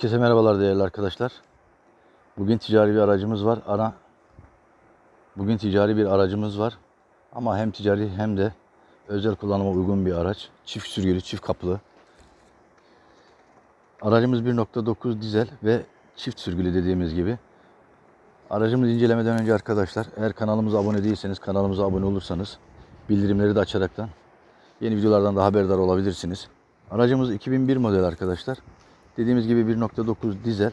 Herkese merhabalar değerli arkadaşlar. Bugün ticari bir aracımız var. Ana Bugün ticari bir aracımız var. Ama hem ticari hem de özel kullanıma uygun bir araç. Çift sürgülü, çift kapılı. Aracımız 1.9 dizel ve çift sürgülü dediğimiz gibi. Aracımızı incelemeden önce arkadaşlar eğer kanalımıza abone değilseniz kanalımıza abone olursanız bildirimleri de açaraktan yeni videolardan da haberdar olabilirsiniz. Aracımız 2001 model arkadaşlar. Dediğimiz gibi 1.9 dizel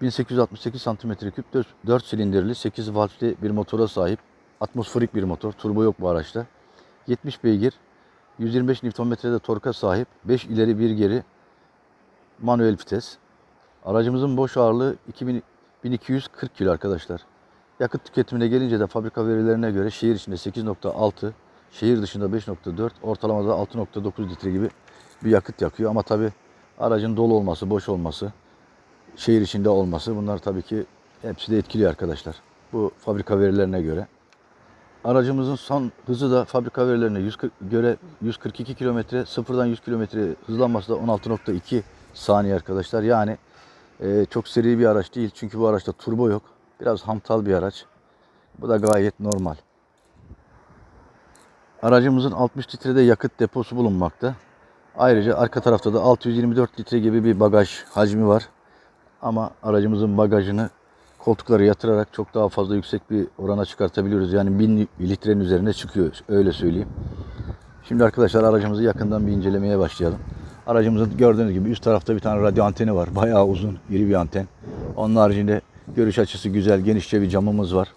1868 cm3 4, 4 silindirli 8 valvli bir motora sahip. Atmosferik bir motor. Turbo yok bu araçta. 70 beygir 125 Nm'de torka sahip. 5 ileri 1 geri manuel vites. Aracımızın boş ağırlığı 2000, 1240 kilo arkadaşlar. Yakıt tüketimine gelince de fabrika verilerine göre şehir içinde 8.6, şehir dışında 5.4, ortalamada 6.9 litre gibi bir yakıt yakıyor. Ama tabi aracın dolu olması, boş olması, şehir içinde olması bunlar tabii ki hepsi de etkiliyor arkadaşlar. Bu fabrika verilerine göre. Aracımızın son hızı da fabrika verilerine 140, göre 142 kilometre, sıfırdan 100 kilometre hızlanması da 16.2 saniye arkadaşlar. Yani e, çok seri bir araç değil çünkü bu araçta turbo yok. Biraz hamtal bir araç. Bu da gayet normal. Aracımızın 60 litrede yakıt deposu bulunmakta. Ayrıca arka tarafta da 624 litre gibi bir bagaj hacmi var. Ama aracımızın bagajını koltukları yatırarak çok daha fazla yüksek bir orana çıkartabiliyoruz. Yani 1000 litrenin üzerine çıkıyor öyle söyleyeyim. Şimdi arkadaşlar aracımızı yakından bir incelemeye başlayalım. Aracımızın gördüğünüz gibi üst tarafta bir tane radyo anteni var. Bayağı uzun, iri bir anten. Onun haricinde görüş açısı güzel, genişçe bir camımız var.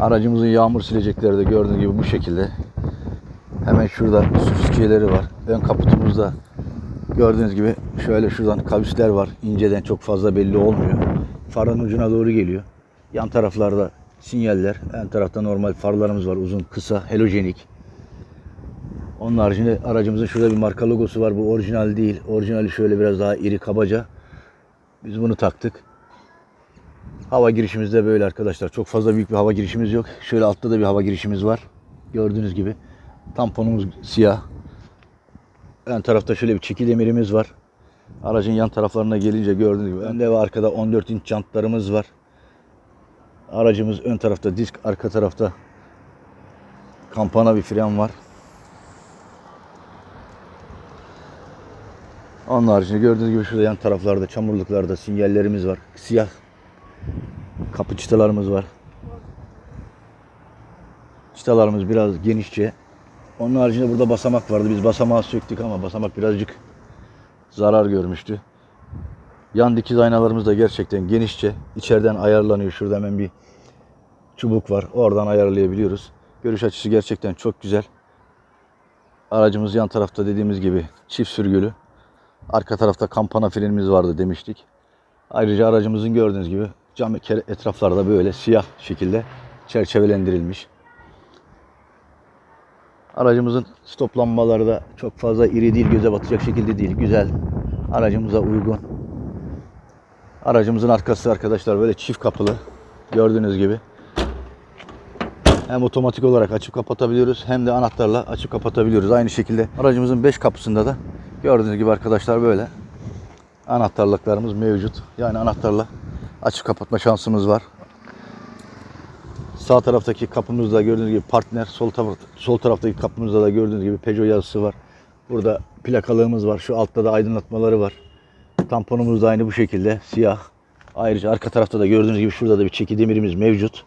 Aracımızın yağmur silecekleri de gördüğünüz gibi bu şekilde. Hemen şurada su fıskiyeleri var. Ön kaputumuzda gördüğünüz gibi şöyle şuradan kavisler var. İnceden çok fazla belli olmuyor. Farın ucuna doğru geliyor. Yan taraflarda sinyaller. Ön tarafta normal farlarımız var. Uzun, kısa, halojenik. Onun haricinde aracımızın şurada bir marka logosu var. Bu orijinal değil. Orijinali şöyle biraz daha iri kabaca. Biz bunu taktık. Hava girişimiz de böyle arkadaşlar. Çok fazla büyük bir hava girişimiz yok. Şöyle altta da bir hava girişimiz var. Gördüğünüz gibi. Tamponumuz siyah. Ön tarafta şöyle bir çeki demirimiz var. Aracın yan taraflarına gelince gördüğünüz gibi önde ve arkada 14 inç jantlarımız var. Aracımız ön tarafta disk, arka tarafta kampana bir fren var. Onun haricinde gördüğünüz gibi şurada yan taraflarda çamurluklarda sinyallerimiz var. Siyah kapı çıtalarımız var. Çıtalarımız biraz genişçe. Onun haricinde burada basamak vardı. Biz basamağı söktük ama basamak birazcık zarar görmüştü. Yan dikiz aynalarımız da gerçekten genişçe. İçeriden ayarlanıyor. Şurada hemen bir çubuk var. Oradan ayarlayabiliyoruz. Görüş açısı gerçekten çok güzel. Aracımız yan tarafta dediğimiz gibi çift sürgülü. Arka tarafta kampana frenimiz vardı demiştik. Ayrıca aracımızın gördüğünüz gibi cam etraflarda böyle siyah şekilde çerçevelendirilmiş. Aracımızın stop lambaları da çok fazla iri değil, göze batacak şekilde değil. Güzel. Aracımıza uygun. Aracımızın arkası arkadaşlar böyle çift kapılı. Gördüğünüz gibi. Hem otomatik olarak açıp kapatabiliyoruz hem de anahtarla açıp kapatabiliyoruz. Aynı şekilde aracımızın 5 kapısında da gördüğünüz gibi arkadaşlar böyle anahtarlıklarımız mevcut. Yani anahtarla açıp kapatma şansımız var. Sağ taraftaki kapımızda gördüğünüz gibi partner, sol, taraf, sol taraftaki kapımızda da gördüğünüz gibi Peugeot yazısı var. Burada plakalığımız var. Şu altta da aydınlatmaları var. Tamponumuz da aynı bu şekilde siyah. Ayrıca arka tarafta da gördüğünüz gibi şurada da bir çeki demirimiz mevcut.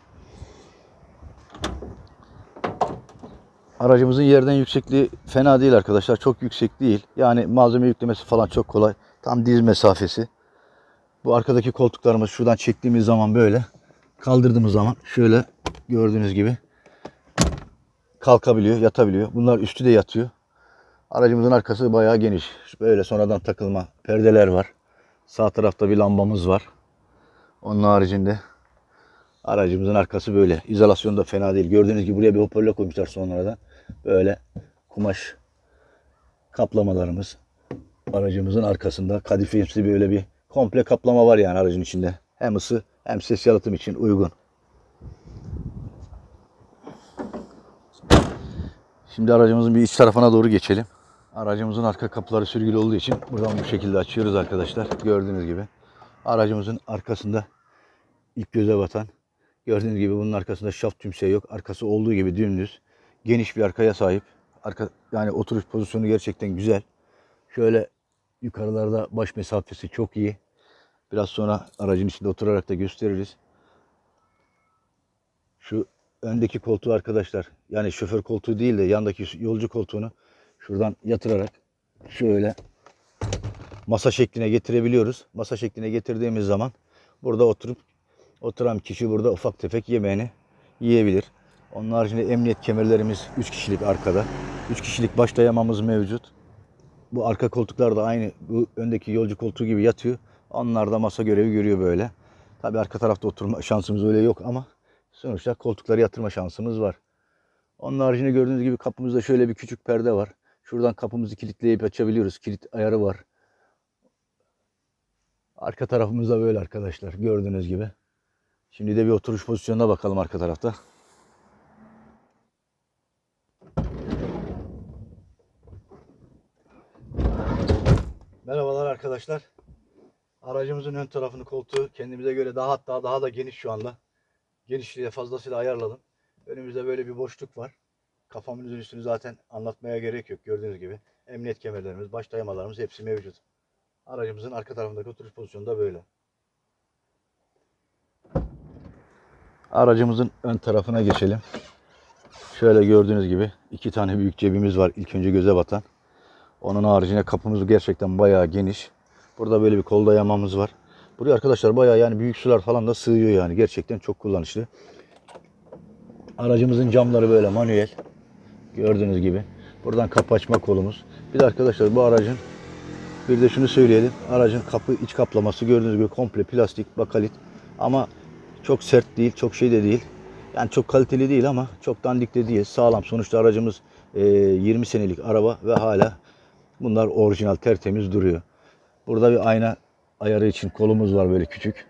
Aracımızın yerden yüksekliği fena değil arkadaşlar. Çok yüksek değil. Yani malzeme yüklemesi falan çok kolay. Tam diz mesafesi. Bu arkadaki koltuklarımız şuradan çektiğimiz zaman böyle kaldırdığımız zaman şöyle gördüğünüz gibi kalkabiliyor, yatabiliyor. Bunlar üstü de yatıyor. Aracımızın arkası bayağı geniş. Böyle sonradan takılma perdeler var. Sağ tarafta bir lambamız var. Onun haricinde aracımızın arkası böyle. İzolasyon da fena değil. Gördüğünüz gibi buraya bir hoparlör koymuşlar sonradan. Böyle kumaş kaplamalarımız aracımızın arkasında kadifemsi böyle bir komple kaplama var yani aracın içinde. Hem ısı hem ses yalıtım için uygun. Şimdi aracımızın bir iç tarafına doğru geçelim. Aracımızın arka kapıları sürgülü olduğu için buradan bu şekilde açıyoruz arkadaşlar. Gördüğünüz gibi. Aracımızın arkasında ilk göze batan gördüğünüz gibi bunun arkasında şaft tümseği yok. Arkası olduğu gibi dümdüz. Geniş bir arkaya sahip. Arka, yani oturuş pozisyonu gerçekten güzel. Şöyle yukarılarda baş mesafesi çok iyi. Biraz sonra aracın içinde oturarak da gösteririz. Şu öndeki koltuğu arkadaşlar yani şoför koltuğu değil de yandaki yolcu koltuğunu şuradan yatırarak şöyle masa şekline getirebiliyoruz. Masa şekline getirdiğimiz zaman burada oturup oturan kişi burada ufak tefek yemeğini yiyebilir. Onun haricinde emniyet kemerlerimiz 3 kişilik arkada. 3 kişilik baş dayamamız mevcut. Bu arka koltuklar da aynı bu öndeki yolcu koltuğu gibi yatıyor. Onlar da masa görevi görüyor böyle. Tabi arka tarafta oturma şansımız öyle yok ama sonuçta koltukları yatırma şansımız var. Onun haricinde gördüğünüz gibi kapımızda şöyle bir küçük perde var. Şuradan kapımızı kilitleyip açabiliyoruz. Kilit ayarı var. Arka tarafımızda böyle arkadaşlar gördüğünüz gibi. Şimdi de bir oturuş pozisyonuna bakalım arka tarafta. Merhabalar arkadaşlar. Aracımızın ön tarafını koltuğu kendimize göre daha hatta daha da geniş şu anda. Genişliği de fazlasıyla ayarladım. Önümüzde böyle bir boşluk var. Kafamızın üstünü zaten anlatmaya gerek yok gördüğünüz gibi. Emniyet kemerlerimiz, baş dayamalarımız hepsi mevcut. Aracımızın arka tarafındaki oturuş pozisyonu da böyle. Aracımızın ön tarafına geçelim. Şöyle gördüğünüz gibi iki tane büyük cebimiz var ilk önce göze batan. Onun haricinde kapımız gerçekten bayağı geniş. Burada böyle bir kol dayamamız var. Buraya arkadaşlar bayağı yani büyük sular falan da sığıyor yani. Gerçekten çok kullanışlı. Aracımızın camları böyle manuel. Gördüğünüz gibi. Buradan kapı açma kolumuz. Bir de arkadaşlar bu aracın bir de şunu söyleyelim. Aracın kapı iç kaplaması gördüğünüz gibi komple plastik, bakalit. Ama çok sert değil, çok şey de değil. Yani çok kaliteli değil ama çok dandik de değil. Sağlam. Sonuçta aracımız e, 20 senelik araba ve hala bunlar orijinal tertemiz duruyor. Burada bir ayna ayarı için kolumuz var böyle küçük.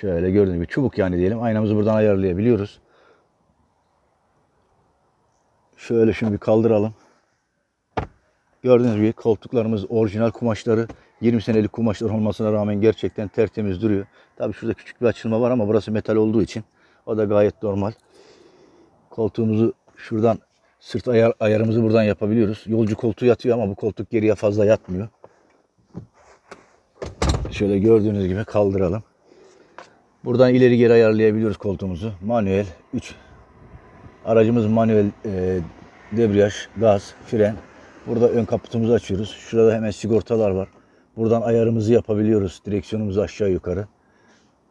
Şöyle gördüğünüz gibi çubuk yani diyelim. Aynamızı buradan ayarlayabiliyoruz. Şöyle şunu bir kaldıralım. Gördüğünüz gibi koltuklarımız orijinal kumaşları. 20 senelik kumaşlar olmasına rağmen gerçekten tertemiz duruyor. Tabii şurada küçük bir açılma var ama burası metal olduğu için o da gayet normal. Koltuğumuzu şuradan sırt ayar, ayarımızı buradan yapabiliyoruz. Yolcu koltuğu yatıyor ama bu koltuk geriye fazla yatmıyor. Şöyle gördüğünüz gibi kaldıralım. Buradan ileri geri ayarlayabiliyoruz koltuğumuzu. Manuel 3. Aracımız manuel e, debriyaj, gaz, fren. Burada ön kaputumuzu açıyoruz. Şurada hemen sigortalar var. Buradan ayarımızı yapabiliyoruz. Direksiyonumuzu aşağı yukarı.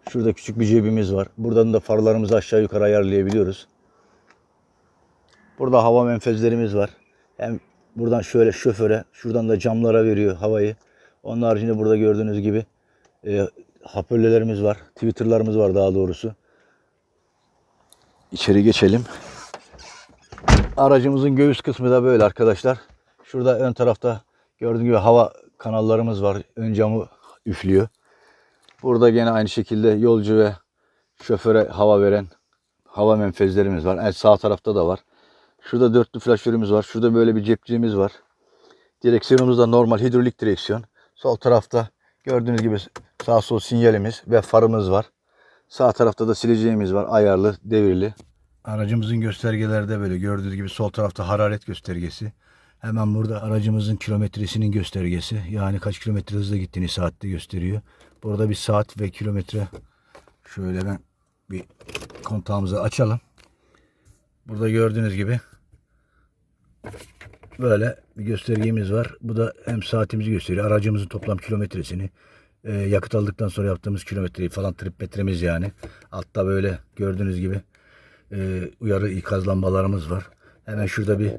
Şurada küçük bir cebimiz var. Buradan da farlarımızı aşağı yukarı ayarlayabiliyoruz. Burada hava menfezlerimiz var. Hem buradan şöyle şoföre, şuradan da camlara veriyor havayı. Onun haricinde burada gördüğünüz gibi e, hoparlörlerimiz var. Twitter'larımız var daha doğrusu. İçeri geçelim. Aracımızın göğüs kısmı da böyle arkadaşlar. Şurada ön tarafta gördüğünüz gibi hava kanallarımız var. Ön camı üflüyor. Burada gene aynı şekilde yolcu ve şoföre hava veren hava menfezlerimiz var. Evet, sağ tarafta da var. Şurada dörtlü flaşörümüz var. Şurada böyle bir cepçiğimiz var. Direksiyonumuz da normal hidrolik direksiyon. Sol tarafta gördüğünüz gibi sağ sol sinyalimiz ve farımız var. Sağ tarafta da sileceğimiz var. Ayarlı, devirli. Aracımızın göstergeleri de böyle gördüğünüz gibi sol tarafta hararet göstergesi. Hemen burada aracımızın kilometresinin göstergesi. Yani kaç kilometre hızla gittiğini saatte gösteriyor. Burada bir saat ve kilometre. Şöyle ben bir kontağımızı açalım. Burada gördüğünüz gibi böyle bir göstergemiz var. Bu da hem saatimizi gösteriyor. Aracımızın toplam kilometresini. E, yakıt aldıktan sonra yaptığımız kilometreyi falan trip metremiz yani. Altta böyle gördüğünüz gibi e, uyarı ikaz lambalarımız var. Hemen şurada bir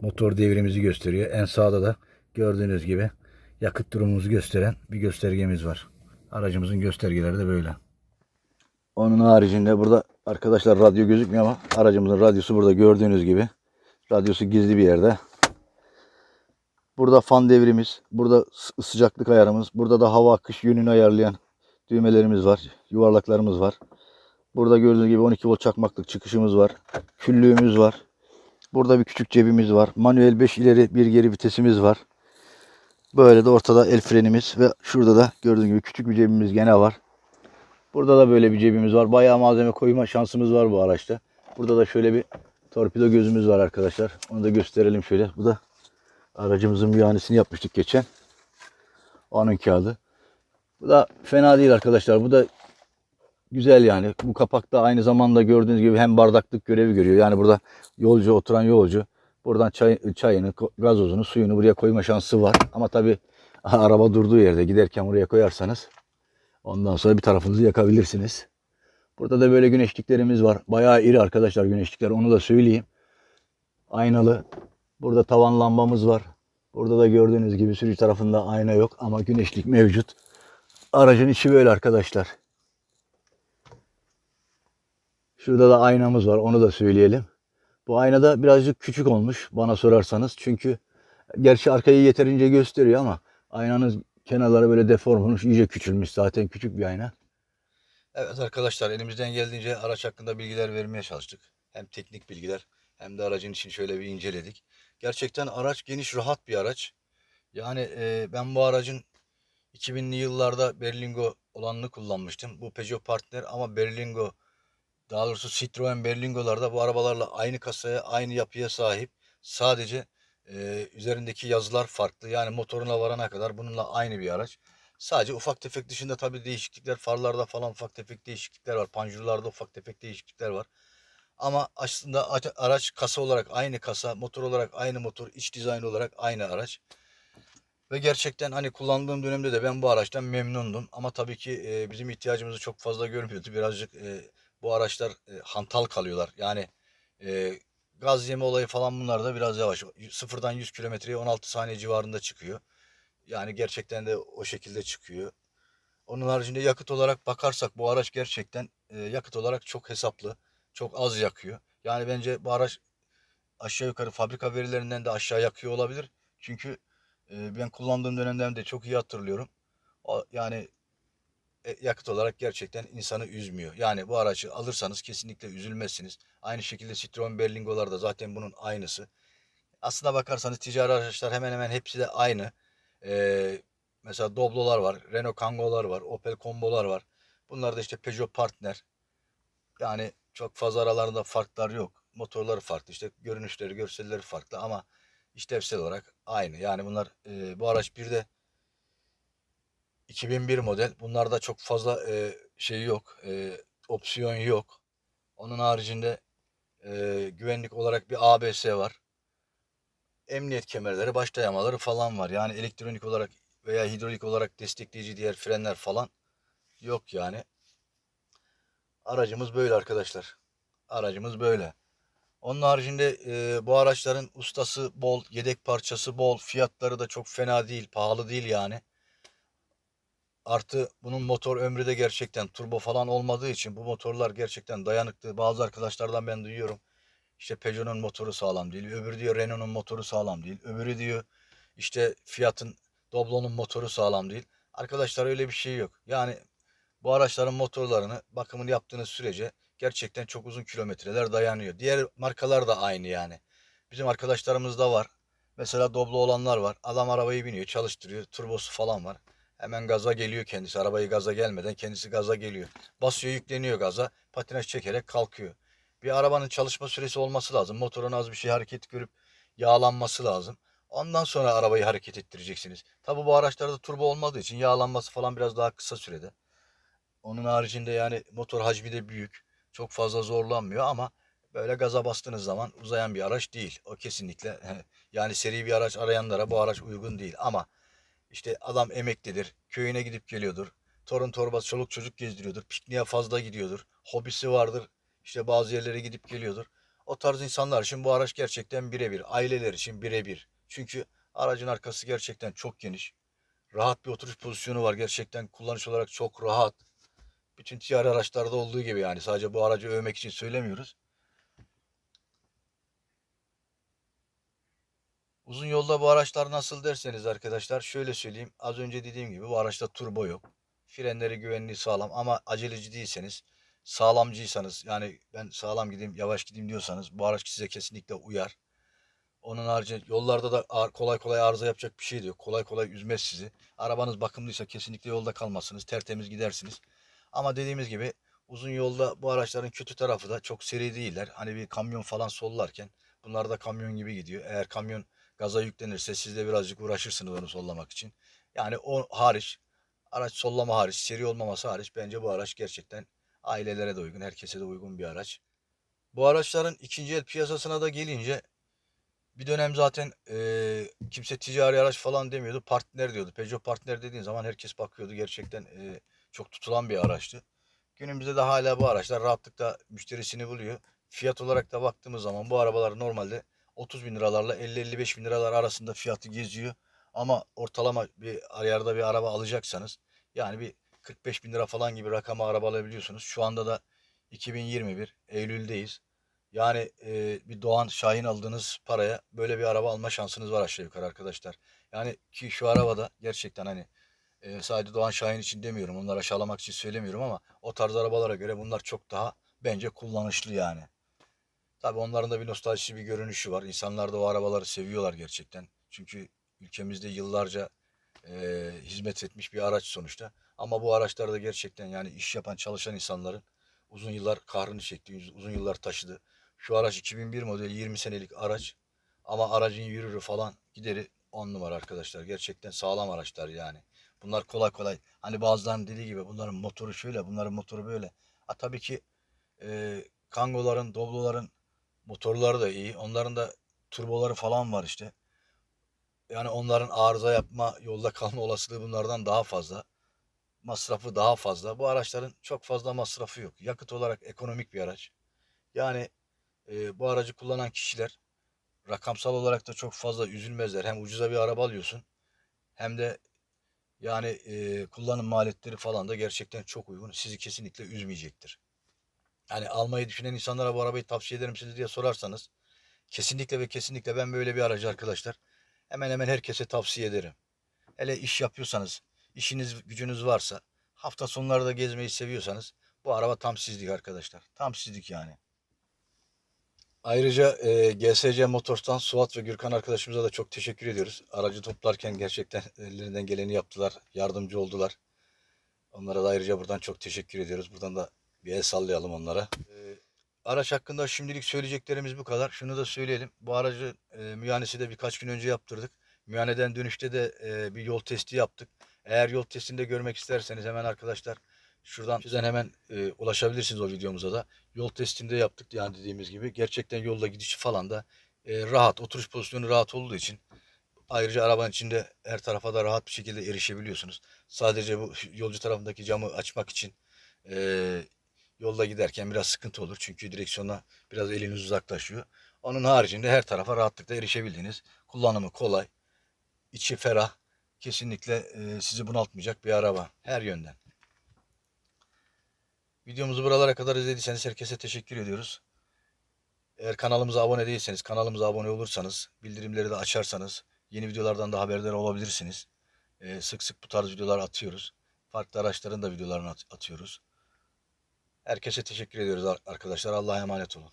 motor devrimizi gösteriyor. En sağda da gördüğünüz gibi yakıt durumumuzu gösteren bir göstergemiz var. Aracımızın göstergeleri de böyle. Onun haricinde burada arkadaşlar radyo gözükmüyor ama aracımızın radyosu burada gördüğünüz gibi. Radyosu gizli bir yerde. Burada fan devrimiz, burada sı- sıcaklık ayarımız, burada da hava akış yönünü ayarlayan düğmelerimiz var, yuvarlaklarımız var. Burada gördüğünüz gibi 12 volt çakmaklık çıkışımız var. Küllüğümüz var. Burada bir küçük cebimiz var. Manuel 5 ileri bir geri vitesimiz var. Böyle de ortada el frenimiz ve şurada da gördüğünüz gibi küçük bir cebimiz gene var. Burada da böyle bir cebimiz var. Bayağı malzeme koyma şansımız var bu araçta. Burada da şöyle bir torpido gözümüz var arkadaşlar. Onu da gösterelim şöyle. Bu da aracımızın mühendisini yapmıştık geçen. Onun kağıdı. Bu da fena değil arkadaşlar. Bu da güzel yani. Bu kapakta aynı zamanda gördüğünüz gibi hem bardaklık görevi görüyor. Yani burada yolcu oturan yolcu buradan çay, çayını, gazozunu, suyunu buraya koyma şansı var. Ama tabi araba durduğu yerde giderken buraya koyarsanız ondan sonra bir tarafınızı yakabilirsiniz. Burada da böyle güneşliklerimiz var. Bayağı iri arkadaşlar güneşlikler onu da söyleyeyim. Aynalı. Burada tavan lambamız var. Burada da gördüğünüz gibi sürücü tarafında ayna yok ama güneşlik mevcut. Aracın içi böyle arkadaşlar. Şurada da aynamız var. Onu da söyleyelim. Bu ayna da birazcık küçük olmuş bana sorarsanız. Çünkü gerçi arkayı yeterince gösteriyor ama aynanın kenarları böyle deform olmuş. iyice küçülmüş zaten küçük bir ayna. Evet arkadaşlar elimizden geldiğince araç hakkında bilgiler vermeye çalıştık. Hem teknik bilgiler hem de aracın için şöyle bir inceledik. Gerçekten araç geniş rahat bir araç. Yani e, ben bu aracın 2000'li yıllarda Berlingo olanını kullanmıştım. Bu Peugeot Partner ama Berlingo daha doğrusu Citroen Berlingo'larda bu arabalarla aynı kasaya, aynı yapıya sahip. Sadece e, üzerindeki yazılar farklı. Yani motoruna varana kadar bununla aynı bir araç. Sadece ufak tefek dışında tabii değişiklikler, farlarda falan ufak tefek değişiklikler var. Panjurlarda ufak tefek değişiklikler var. Ama aslında araç kasa olarak aynı kasa, motor olarak aynı motor, iç dizayn olarak aynı araç. Ve gerçekten hani kullandığım dönemde de ben bu araçtan memnundum. Ama tabii ki e, bizim ihtiyacımızı çok fazla görmüyordu. Birazcık e, bu araçlar e, hantal kalıyorlar. Yani gaz yeme olayı falan bunlar da biraz yavaş. Sıfırdan 100 kilometreye 16 saniye civarında çıkıyor. Yani gerçekten de o şekilde çıkıyor. Onun haricinde yakıt olarak bakarsak bu araç gerçekten yakıt olarak çok hesaplı. Çok az yakıyor. Yani bence bu araç aşağı yukarı fabrika verilerinden de aşağı yakıyor olabilir. Çünkü e, ben kullandığım dönemden de çok iyi hatırlıyorum. O, yani e, yakıt olarak gerçekten insanı üzmüyor. Yani bu aracı alırsanız kesinlikle üzülmezsiniz. Aynı şekilde Citroen Berlingo'lar da zaten bunun aynısı. Aslına bakarsanız ticari araçlar hemen hemen hepsi de aynı. Ee, mesela Doblo'lar var, Renault Kangoo'lar var, Opel Combo'lar var. Bunlar da işte Peugeot Partner. Yani çok fazla aralarında farklar yok. Motorları farklı, işte görünüşleri, görselleri farklı ama işlevsel olarak aynı. Yani bunlar e, bu araç bir de 2001 model. Bunlarda çok fazla e, şey yok. E, opsiyon yok. Onun haricinde e, güvenlik olarak bir ABS var. Emniyet kemerleri, baş dayamaları falan var. Yani elektronik olarak veya hidrolik olarak destekleyici diğer frenler falan yok yani. Aracımız böyle arkadaşlar. Aracımız böyle. Onun haricinde e, bu araçların ustası bol, yedek parçası bol, fiyatları da çok fena değil, pahalı değil yani. Artı bunun motor ömrü de gerçekten turbo falan olmadığı için bu motorlar gerçekten dayanıklı. Bazı arkadaşlardan ben duyuyorum. İşte Peugeot'un motoru sağlam değil. Öbürü diyor Renault'un motoru sağlam değil. Öbürü diyor işte Fiat'ın Doblo'nun motoru sağlam değil. Arkadaşlar öyle bir şey yok. Yani bu araçların motorlarını bakımını yaptığınız sürece gerçekten çok uzun kilometreler dayanıyor. Diğer markalar da aynı yani. Bizim arkadaşlarımız da var. Mesela Doblo olanlar var. Adam arabayı biniyor, çalıştırıyor. Turbosu falan var. Hemen gaza geliyor kendisi. Arabayı gaza gelmeden kendisi gaza geliyor. Basıyor, yükleniyor gaza. Patinaj çekerek kalkıyor. Bir arabanın çalışma süresi olması lazım. Motorun az bir şey hareket görüp yağlanması lazım. Ondan sonra arabayı hareket ettireceksiniz. Tabi bu araçlarda turbo olmadığı için yağlanması falan biraz daha kısa sürede. Onun haricinde yani motor hacmi de büyük. Çok fazla zorlanmıyor ama böyle gaza bastığınız zaman uzayan bir araç değil. O kesinlikle yani seri bir araç arayanlara bu araç uygun değil ama işte adam emeklidir, köyüne gidip geliyordur. Torun torbası, çoluk çocuk gezdiriyordur. Pikniğe fazla gidiyordur. Hobisi vardır. İşte bazı yerlere gidip geliyordur. O tarz insanlar için bu araç gerçekten birebir. Aileler için birebir. Çünkü aracın arkası gerçekten çok geniş. Rahat bir oturuş pozisyonu var. Gerçekten kullanış olarak çok rahat. Bütün ticari araçlarda olduğu gibi yani. Sadece bu aracı övmek için söylemiyoruz. Uzun yolda bu araçlar nasıl derseniz arkadaşlar şöyle söyleyeyim. Az önce dediğim gibi bu araçta turbo yok. Frenleri güvenliği sağlam ama aceleci değilseniz sağlamcıysanız yani ben sağlam gideyim yavaş gideyim diyorsanız bu araç size kesinlikle uyar. Onun harici yollarda da kolay kolay arıza yapacak bir şey de yok. Kolay kolay üzmez sizi. Arabanız bakımlıysa kesinlikle yolda kalmazsınız. Tertemiz gidersiniz. Ama dediğimiz gibi uzun yolda bu araçların kötü tarafı da çok seri değiller. Hani bir kamyon falan sollarken bunlar da kamyon gibi gidiyor. Eğer kamyon gaza yüklenirse siz de birazcık uğraşırsınız onu sollamak için. Yani o hariç araç sollama hariç seri olmaması hariç bence bu araç gerçekten ailelere de uygun, herkese de uygun bir araç. Bu araçların ikinci el piyasasına da gelince bir dönem zaten eee, kimse ticari araç falan demiyordu. Partner diyordu. Peugeot partner dediğin zaman herkes bakıyordu. Gerçekten eee, çok tutulan bir araçtı. Günümüzde de hala bu araçlar rahatlıkla müşterisini buluyor. Fiyat olarak da baktığımız zaman bu arabalar normalde 30 bin liralarla 50-55 bin liralar arasında fiyatı geziyor. Ama ortalama bir ayarda bir araba alacaksanız yani bir 45 bin lira falan gibi rakama araba alabiliyorsunuz. Şu anda da 2021 Eylül'deyiz. Yani e, bir Doğan Şahin aldığınız paraya böyle bir araba alma şansınız var aşağı yukarı arkadaşlar. Yani ki şu arabada gerçekten hani e, sadece Doğan Şahin için demiyorum. Onları aşağılamak için söylemiyorum ama o tarz arabalara göre bunlar çok daha bence kullanışlı yani. Tabii onların da bir nostaljisi bir görünüşü var. İnsanlar da o arabaları seviyorlar gerçekten. Çünkü ülkemizde yıllarca e, hizmet etmiş bir araç sonuçta. Ama bu araçlarda gerçekten yani iş yapan çalışan insanların uzun yıllar kahrını çekti, uzun yıllar taşıdı. Şu araç 2001 model 20 senelik araç ama aracın yürürü falan gideri 10 numara arkadaşlar. Gerçekten sağlam araçlar yani. Bunlar kolay kolay hani bazılarının dediği gibi bunların motoru şöyle bunların motoru böyle. Ha, tabii ki e, Kangoların, Dobloların motorları da iyi. Onların da turboları falan var işte. Yani onların arıza yapma, yolda kalma olasılığı bunlardan daha fazla. Masrafı daha fazla. Bu araçların çok fazla masrafı yok. Yakıt olarak ekonomik bir araç. Yani e, bu aracı kullanan kişiler rakamsal olarak da çok fazla üzülmezler. Hem ucuza bir araba alıyorsun hem de yani e, kullanım maliyetleri falan da gerçekten çok uygun. Sizi kesinlikle üzmeyecektir. Yani almayı düşünen insanlara bu arabayı tavsiye ederim size diye sorarsanız kesinlikle ve kesinlikle ben böyle bir aracı arkadaşlar hemen hemen herkese tavsiye ederim. Hele iş yapıyorsanız, işiniz gücünüz varsa, hafta sonları da gezmeyi seviyorsanız bu araba tam sizlik arkadaşlar. Tam sizlik yani. Ayrıca e, GSC Motors'tan Suat ve Gürkan arkadaşımıza da çok teşekkür ediyoruz. Aracı toplarken gerçekten ellerinden geleni yaptılar, yardımcı oldular. Onlara da ayrıca buradan çok teşekkür ediyoruz. Buradan da bir el sallayalım onlara. E, araç hakkında şimdilik söyleyeceklerimiz bu kadar. Şunu da söyleyelim. Bu aracı e, müayenesi de birkaç gün önce yaptırdık. Müayeneden dönüşte de e, bir yol testi yaptık. Eğer yol testinde görmek isterseniz hemen arkadaşlar şuradan sizden hemen e, ulaşabilirsiniz o videomuza da. Yol testinde yaptık yani dediğimiz gibi. Gerçekten yolda gidişi falan da e, rahat. Oturuş pozisyonu rahat olduğu için ayrıca arabanın içinde her tarafa da rahat bir şekilde erişebiliyorsunuz. Sadece bu yolcu tarafındaki camı açmak için e, yolda giderken biraz sıkıntı olur. Çünkü direksiyona biraz eliniz uzaklaşıyor. Onun haricinde her tarafa rahatlıkla erişebildiğiniz, kullanımı kolay, içi ferah, kesinlikle e, sizi bunaltmayacak bir araba her yönden. Videomuzu buralara kadar izlediyseniz herkese teşekkür ediyoruz. Eğer kanalımıza abone değilseniz, kanalımıza abone olursanız, bildirimleri de açarsanız yeni videolardan da haberdar olabilirsiniz. E, sık sık bu tarz videolar atıyoruz. Farklı araçların da videolarını at- atıyoruz. Herkese teşekkür ediyoruz ar- arkadaşlar. Allah'a emanet olun.